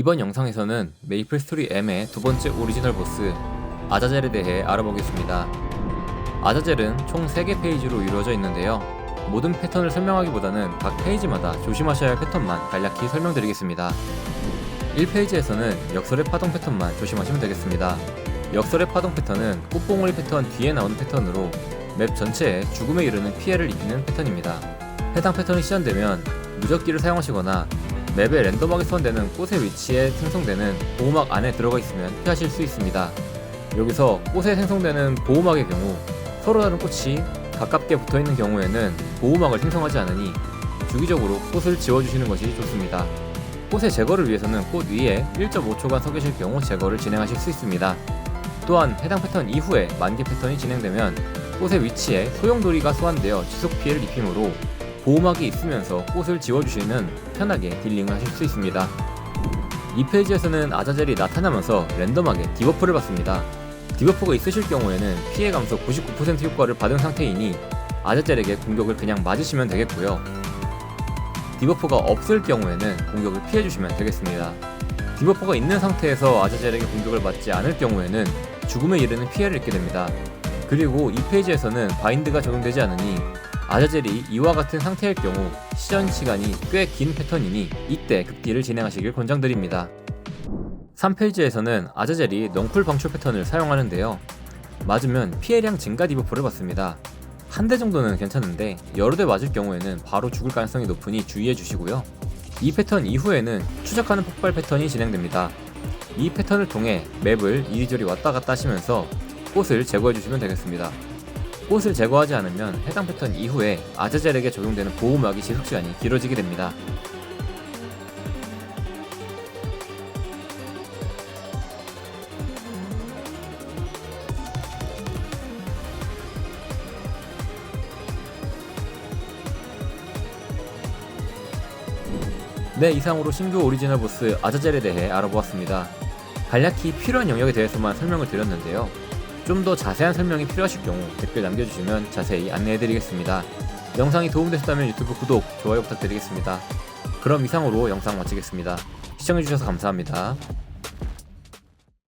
이번 영상에서는 메이플 스토리 M의 두 번째 오리지널 보스 아자젤에 대해 알아보겠습니다. 아자젤은 총 3개 페이지로 이루어져 있는데요. 모든 패턴을 설명하기보다는 각 페이지마다 조심하셔야 할 패턴만 간략히 설명드리겠습니다. 1페이지에서는 역설의 파동 패턴만 조심하시면 되겠습니다. 역설의 파동 패턴은 꽃봉오리 패턴 뒤에 나오는 패턴으로 맵 전체에 죽음에 이르는 피해를 입히는 패턴입니다. 해당 패턴이 시전되면 무적기를 사용하시거나 맵에 랜덤하게 소환되는 꽃의 위치에 생성되는 보호막 안에 들어가 있으면 피하실 수 있습니다. 여기서 꽃에 생성되는 보호막의 경우 서로 다른 꽃이 가깝게 붙어 있는 경우에는 보호막을 생성하지 않으니 주기적으로 꽃을 지워주시는 것이 좋습니다. 꽃의 제거를 위해서는 꽃 위에 1.5초간 서 계실 경우 제거를 진행하실 수 있습니다. 또한 해당 패턴 이후에 만기 패턴이 진행되면 꽃의 위치에 소용돌이가 소환되어 지속 피해를 입히므로 보호막이 있으면서 꽃을 지워주시면 편하게 딜링을 하실 수 있습니다. 이 페이지에서는 아자젤이 나타나면서 랜덤하게 디버프를 받습니다. 디버프가 있으실 경우에는 피해 감소 99% 효과를 받은 상태이니 아자젤에게 공격을 그냥 맞으시면 되겠고요. 디버프가 없을 경우에는 공격을 피해주시면 되겠습니다. 디버프가 있는 상태에서 아자젤에게 공격을 맞지 않을 경우에는 죽음에 이르는 피해를 입게 됩니다. 그리고 이 페이지에서는 바인드가 적용되지 않으니 아자젤이 이와 같은 상태일 경우 시전 시간이 꽤 긴 패턴이니 이때 극딜을 진행하시길 권장드립니다. 3페이지에서는 아자젤이 넝쿨 방출 패턴을 사용하는데요. 맞으면 피해량 증가 디버프를 받습니다. 한 대 정도는 괜찮은데 여러 대 맞을 경우에는 바로 죽을 가능성이 높으니 주의해 주시고요. 이 패턴 이후에는 추적하는 폭발 패턴이 진행됩니다. 이 패턴을 통해 맵을 이리저리 왔다 갔다 하시면서 꽃을 제거해 주시면 되겠습니다. 꽃을 제거하지 않으면 해당 패턴 이후에 아자젤에게 적용되는 보호막이 지속시간이 길어지게 됩니다. 네, 이상으로 신규 오리지널 보스 아자젤에 대해 알아보았습니다. 간략히 필요한 영역에 대해서만 설명을 드렸는데요. 좀 더 자세한 설명이 필요하실 경우 댓글 남겨주시면 자세히 안내해드리겠습니다. 영상이 도움되셨다면 유튜브 구독, 좋아요 부탁드리겠습니다. 그럼 이상으로 영상 마치겠습니다. 시청해주셔서 감사합니다.